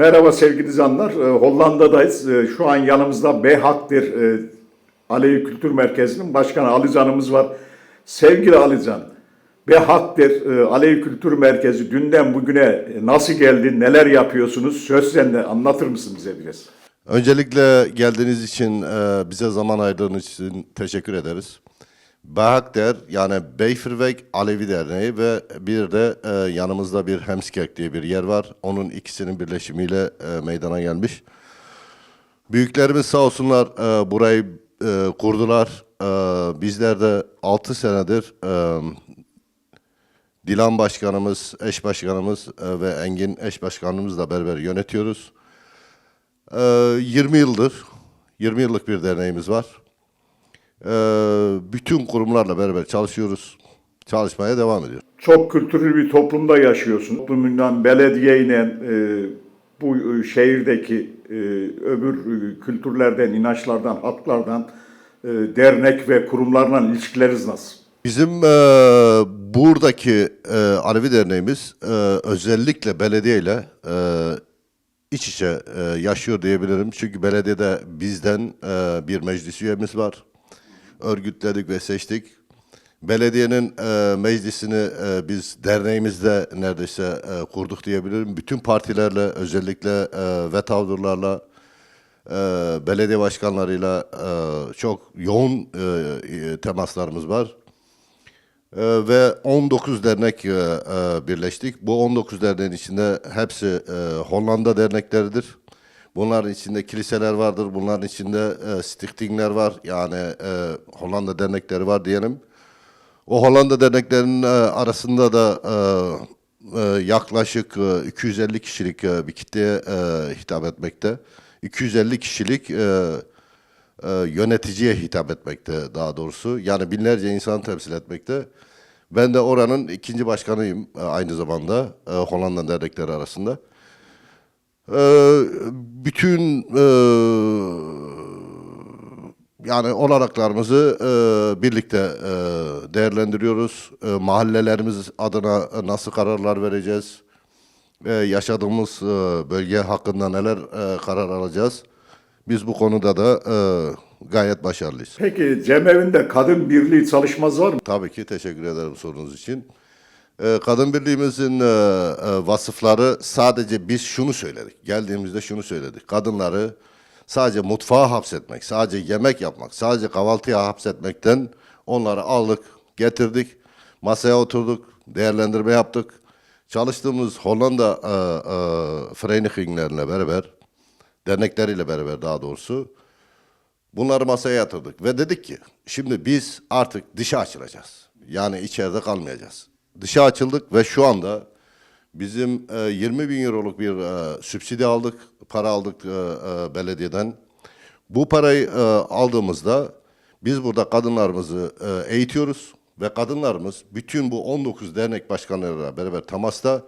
Merhaba sevgili zanlar. Ee, Hollanda'dayız. Ee, Şu an yanımızda Behaktir e, Alevi Kültür Merkezi'nin başkanı Ali Can'ımız var. Sevgili Ali Can, Behaktir e, Alevi Kültür Merkezi dünden bugüne e, nasıl geldi, neler yapıyorsunuz? Söz sende, anlatır mısın bize biraz? Öncelikle geldiğiniz için, bize zaman ayırdığınız için teşekkür ederiz. Bahakder yani Beyfirvek Alevi Derneği ve bir de e, yanımızda bir Hemskerk diye bir yer var. Onun ikisinin birleşimiyle e, meydana gelmiş. Büyüklerimiz sağ olsunlar e, burayı e, kurdular. E, bizler de 6 senedir e, Dilan Başkanımız, eş başkanımız e, ve Engin eş başkanımızla beraber yönetiyoruz. Ee, 20 yıldır, 20 yıllık bir derneğimiz var. Ee, bütün kurumlarla beraber çalışıyoruz. Çalışmaya devam ediyoruz. Çok kültürlü bir toplumda yaşıyorsun. Toplumundan belediyeyle e, bu e, şehirdeki e, öbür e, kültürlerden, inançlardan, halklardan e, dernek ve kurumlarla ilişkileriniz nasıl? Bizim e, buradaki e, Alevi Derneğimiz e, özellikle belediyeyle e, iç içe e, yaşıyor diyebilirim. Çünkü belediyede bizden e, bir meclis üyemiz var. Örgütledik ve seçtik. Belediyenin e, meclisini e, biz derneğimizde neredeyse e, kurduk diyebilirim. Bütün partilerle özellikle e, ve e, belediye başkanlarıyla e, çok yoğun e, e, temaslarımız var. E, ve 19 dernek e, e, birleştik. Bu 19 derneğin içinde hepsi e, Hollanda dernekleridir. Bunların içinde kiliseler vardır, bunların içinde e, stichtingler var. Yani e, Hollanda dernekleri var diyelim. O Hollanda derneklerinin e, arasında da e, e, yaklaşık e, 250 kişilik e, bir kitleye e, hitap etmekte. 250 kişilik e, e, yöneticiye hitap etmekte daha doğrusu. Yani binlerce insanı temsil etmekte. Ben de oranın ikinci başkanıyım e, aynı zamanda e, Hollanda dernekleri arasında. E, bütün e, yani olanaklarımızı e, birlikte e, değerlendiriyoruz. E, mahallelerimiz adına nasıl kararlar vereceğiz? E, yaşadığımız e, bölge hakkında neler e, karar alacağız? Biz bu konuda da e, gayet başarılıyız. Peki Cemevinde kadın birliği çalışması var mı? Tabii ki teşekkür ederim sorunuz için. Ee, Kadın Birliğimizin e, e, vasıfları sadece biz şunu söyledik. Geldiğimizde şunu söyledik. Kadınları sadece mutfağa hapsetmek, sadece yemek yapmak, sadece kahvaltıya hapsetmekten onları aldık, getirdik, masaya oturduk, değerlendirme yaptık. Çalıştığımız Hollanda e, e, vereniginglerle beraber, dernekleriyle beraber daha doğrusu Bunları masaya yatırdık ve dedik ki şimdi biz artık dışa açılacağız. Yani içeride kalmayacağız. Dışa açıldık ve şu anda bizim e, 20 bin euroluk bir e, sübsidi aldık, para aldık e, e, belediyeden. Bu parayı e, aldığımızda biz burada kadınlarımızı e, eğitiyoruz ve kadınlarımız bütün bu 19 dernek başkanlarıyla beraber temasta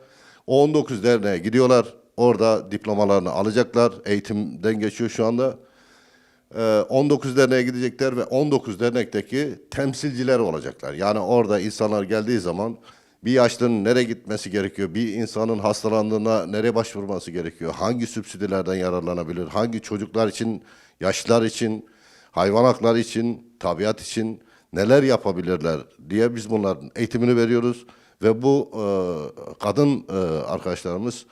o 19 derneğe gidiyorlar. Orada diplomalarını alacaklar. Eğitimden geçiyor şu anda. Ee, 19 derneğe gidecekler ve 19 dernekteki temsilciler olacaklar. Yani orada insanlar geldiği zaman bir yaşlının nereye gitmesi gerekiyor, bir insanın hastalandığında nereye başvurması gerekiyor, hangi sübsidilerden yararlanabilir, hangi çocuklar için, yaşlılar için, hayvan hakları için, tabiat için neler yapabilirler diye biz bunların eğitimini veriyoruz. Ve bu e, kadın e, arkadaşlarımız,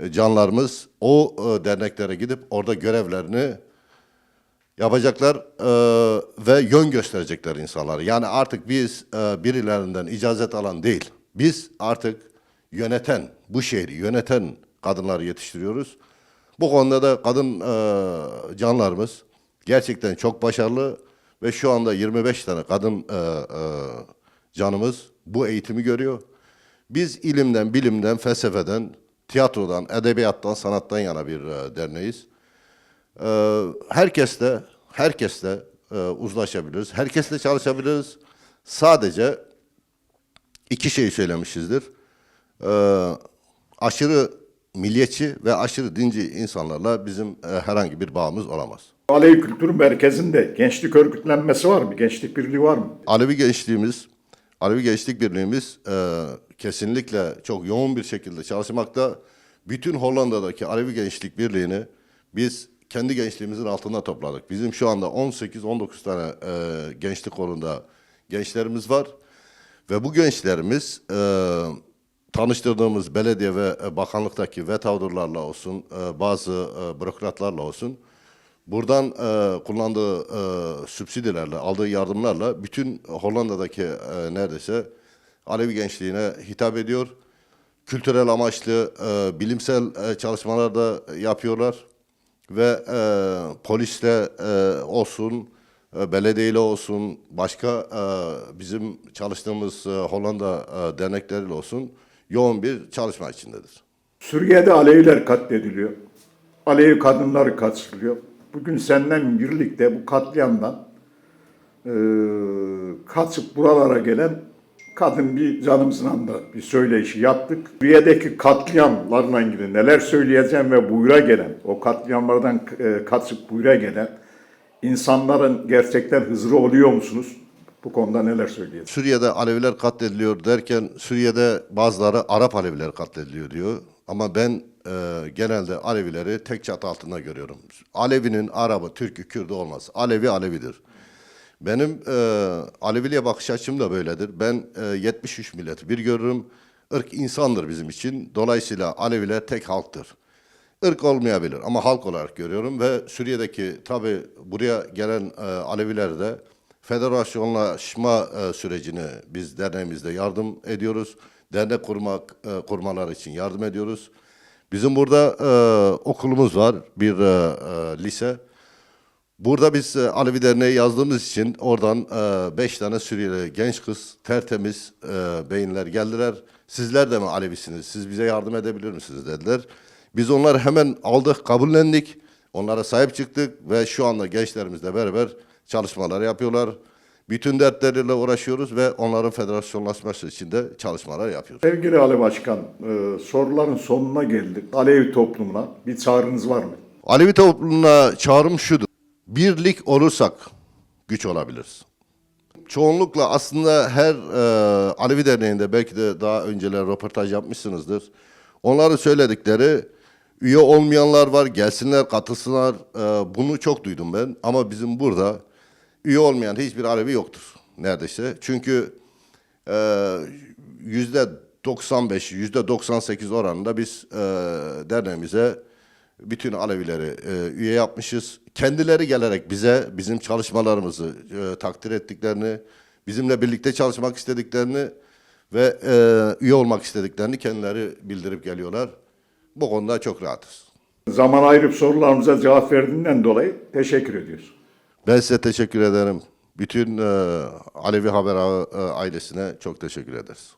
e, canlarımız o e, derneklere gidip orada görevlerini yapacaklar e, ve yön gösterecekler insanlara. Yani artık biz e, birilerinden icazet alan değil, biz artık yöneten, bu şehri yöneten kadınları yetiştiriyoruz. Bu konuda da kadın e, canlarımız gerçekten çok başarılı ve şu anda 25 tane kadın e, e, canımız bu eğitimi görüyor. Biz ilimden, bilimden, felsefeden, tiyatrodan, edebiyattan, sanattan yana bir e, derneğiz. Ee, herkesle herkesle e, uzlaşabiliriz. Herkesle çalışabiliriz. Sadece iki şey söylemişizdir. Ee, aşırı milliyetçi ve aşırı dinci insanlarla bizim e, herhangi bir bağımız olamaz. Alevi Kültür Merkezi'nde gençlik örgütlenmesi var mı? Gençlik birliği var mı? Alevi Gençliğimiz, Alevi Gençlik Birliğimiz e, kesinlikle çok yoğun bir şekilde çalışmakta. bütün Hollanda'daki Alevi Gençlik Birliği'ni biz kendi gençliğimizin altında topladık. Bizim şu anda 18-19 tane e, gençlik kolunda gençlerimiz var. Ve bu gençlerimiz e, tanıştırdığımız belediye ve e, bakanlıktaki vetavdurlarla olsun, e, bazı e, bürokratlarla olsun, buradan e, kullandığı e, sübsidilerle, aldığı yardımlarla bütün Hollanda'daki e, neredeyse Alevi gençliğine hitap ediyor. Kültürel amaçlı e, bilimsel e, çalışmalar da yapıyorlar ve e, polisle e, olsun, e, belediyeyle olsun, başka e, bizim çalıştığımız e, Hollanda e, dernekleriyle olsun yoğun bir çalışma içindedir. Suriye'de Aleviler katlediliyor. Alevi kadınlar kaçırılıyor. Bugün senden birlikte bu katliamdan e, kaçıp buralara gelen kadın bir canımızın anda bir söyleşi yaptık. Suriye'deki katliamlarla ilgili neler söyleyeceğim ve buyura gelen, o katliamlardan e, kaçıp buyura gelen insanların gerçekten hızırı oluyor musunuz? Bu konuda neler söyleyeceksiniz? Suriye'de Aleviler katlediliyor derken Suriye'de bazıları Arap Aleviler katlediliyor diyor. Ama ben e, genelde Alevileri tek çatı altında görüyorum. Alevinin Arabı, Türk'ü, Kürdü olmaz. Alevi Alevidir. Benim e, Aleviliğe bakış açım da böyledir. Ben e, 73 milleti bir görürüm. Irk insandır bizim için. Dolayısıyla Aleviler tek halktır. Irk olmayabilir ama halk olarak görüyorum ve Suriye'deki tabi buraya gelen e, Aleviler de federasyonlaşma e, sürecini biz derneğimizde yardım ediyoruz. Dernek kurmak e, kurmalar için yardım ediyoruz. Bizim burada e, okulumuz var, bir e, e, lise. Burada biz e, Alevi Derneği yazdığımız için oradan e, beş tane Suriyeli genç kız, tertemiz e, beyinler geldiler. Sizler de mi Alevisiniz? Siz bize yardım edebilir misiniz dediler. Biz onları hemen aldık, kabullendik. Onlara sahip çıktık ve şu anda gençlerimizle beraber çalışmalar yapıyorlar. Bütün dertleriyle uğraşıyoruz ve onların federasyonlaşması için de çalışmalar yapıyoruz. Sevgili Ali Başkan, e, soruların sonuna geldik. Alevi toplumuna bir çağrınız var mı? Alevi toplumuna çağrım şudur. Birlik olursak güç olabiliriz. Çoğunlukla aslında her e, Alevi Derneği'nde belki de daha önceler röportaj yapmışsınızdır. Onların söyledikleri üye olmayanlar var, gelsinler, katılsınlar. E, bunu çok duydum ben. Ama bizim burada üye olmayan hiçbir Alevi yoktur neredeyse. Çünkü e, yüzde 95, yüzde 98 oranında biz e, derneğimize bütün Alevileri e, üye yapmışız. Kendileri gelerek bize bizim çalışmalarımızı e, takdir ettiklerini, bizimle birlikte çalışmak istediklerini ve e, üye olmak istediklerini kendileri bildirip geliyorlar. Bu konuda çok rahatız. Zaman ayırıp sorularımıza cevap verdiğinden dolayı teşekkür ediyoruz. Ben size teşekkür ederim. Bütün e, Alevi Haber e, ailesine çok teşekkür ederiz.